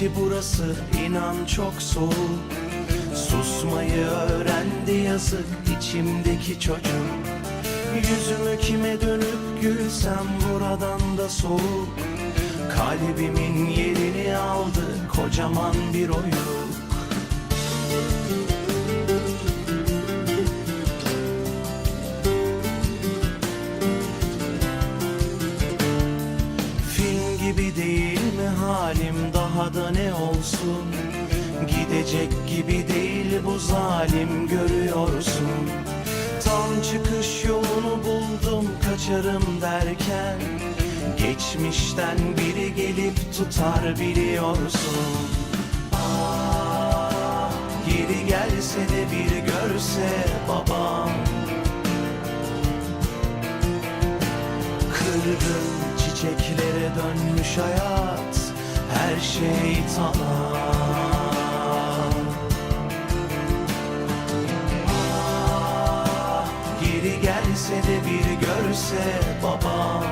ki burası inan çok soğuk. Susmayı öğrendi yazık içimdeki çocuk Yüzümü kime dönüp gülsem buradan da soğuk. Kalbimin yerini aldı kocaman bir oyuk. Film gibi değil mi halim daha da ne olsun? Gidecek gibi değil bu zalim görüyorsun. Tam çıkış yolunu buldum kaçarım derken. Geçmişten biri gelip tutar biliyorsun. Ah geri gelse de bir görse babam. Kırgın çiçeklere dönmüş hayat Her şey tamam. Ah, Geri gelse de bir görse babam.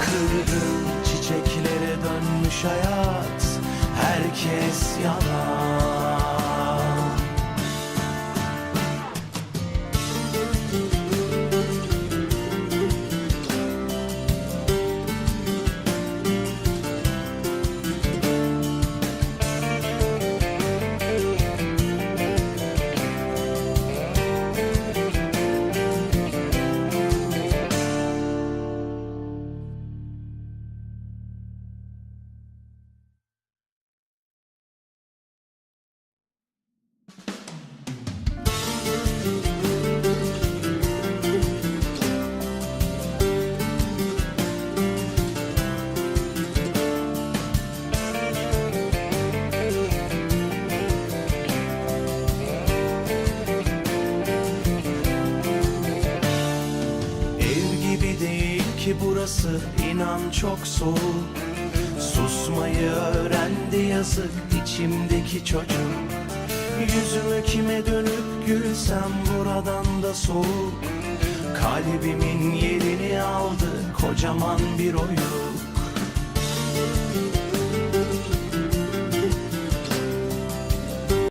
Kırgın çiçeklere dönmüş hayat Herkes yalan ki burası inan çok soğuk. Susmayı öğrendi yazık içimdeki çocuk. Yüzümü kime dönüp gülsem buradan da soğuk. Kalbimin yerini aldı kocaman bir oyun